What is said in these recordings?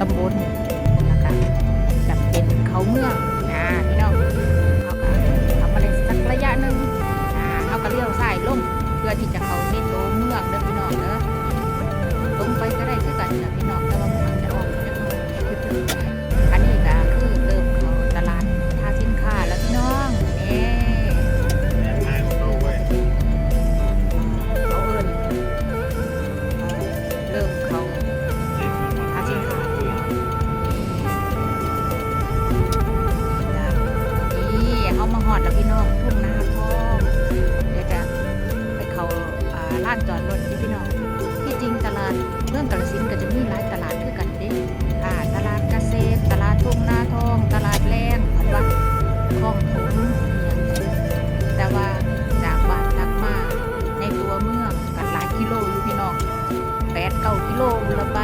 ตำบลนะคะแบบเป็นเขาเมืองอ่าพี่น้องเขาก็ทำมาได้สักระยะหนึ่งอ่าเขาก็เลี้ยวซ้ายลงเพื่อที่จะเขาเส้นโตเมืองเด้อพี่น้องเด้อลงไปก็ได้คือกันนะพี่น้อง เอามาหอดแล้วพี่น้องทุ่งนาทองเดี๋ยวจะไปเขาอ่าร้านจอดรถที่พี่น้อง ที่จริงตลาดเรื่องกาฬสินก็จะมีหลายตลาดคือกันเด้อ่าตลาดเกษตร ตลาดทุ่งนาทอง ตลาดแรงเหมือนว่าคลองถมอหย่างนี้แต่ว่าจากบ้านทักมาในตัวเมืองกันหลายกิโลอยู่พี่น้องแปดเก้ากิโลละไป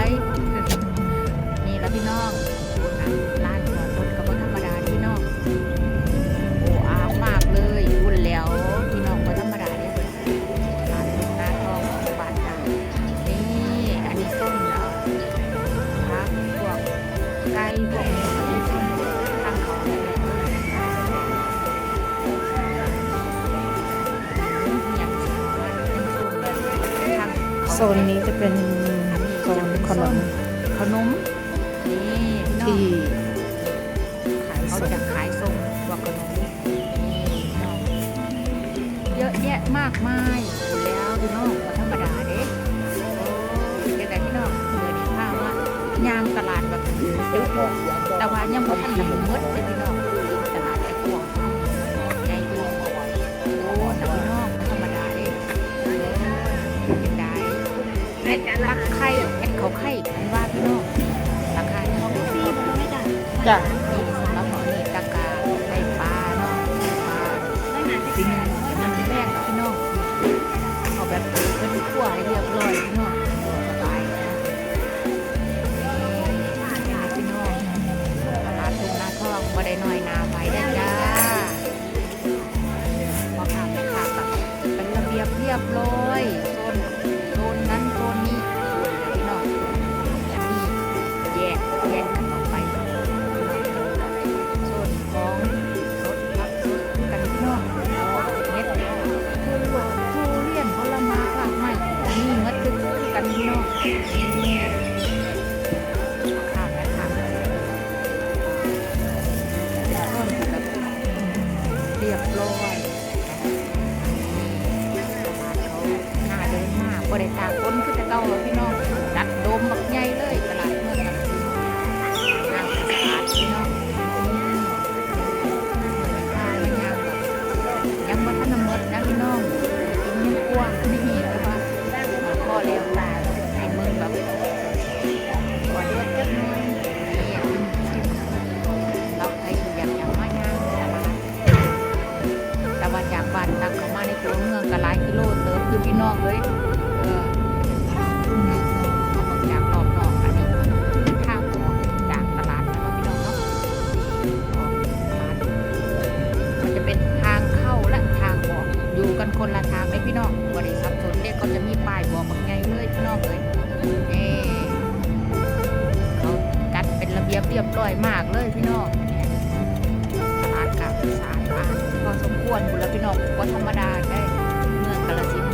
แบบทางเขาโซนนี้จะเป็นโซนขนมขนมนี่พี่น้องที่ขายเขาจะขายส่งพวกขนมนี่พี่น้องเยอะแยะมากมายอยู่แล้วพี่น้อง ยางตลาดแบบเยอะแต่ว่ายังบ่ทันจะหมดเลยพี่น้องตลาดไอ้กวางใหญ่ดีโอ้แต่พี่น้องธรรมดาเด้โอ้ยเป็นได้เม็ดรักไข่เม็ดเขาไข่เป็นว่าพี่น้องราคาเท่าไหร่จ้ะนี่สำหรับหมอนี่ตะกาได้ปลาเนาะปลาจริงมันแรกพี่น้องเอาแบบเป็นขั้วให้เรียบร้อยพี่น้อง เรียบเรียบร้อย แต่เก่าแล้วพี่น้องดัดโดมบักใหญ่เลยตลาดเมืองกันน้ำสะอาดพี่น้องยังมาทันหมดนะพี่น้องยังกว้างไม่มีแต่ว่าพ่อแล้วตาให้มึงแบบก่อนเล็กจักน้อยเราใครอยากอยากมางานตลาดแต่ว่าจากบ้านตักเข้ามาในตัวเมืองก็หลายกิโลเติมคือพี่น้องเลย คนละทางเลยพี่น้องบริษัทสนเรียกเขาจะมีป้ายบอกแบบไงเลยพี่น้องเลยเอเขากัดเป็นระเบียบเรียบร้อยมากเลยพี่น้องอาดกาบสะอาดมากพอสมควรคุณแล้วพี่น้องก็ธรรมดาได้เมืองกาลสินธุ์หมู่บ้านดัง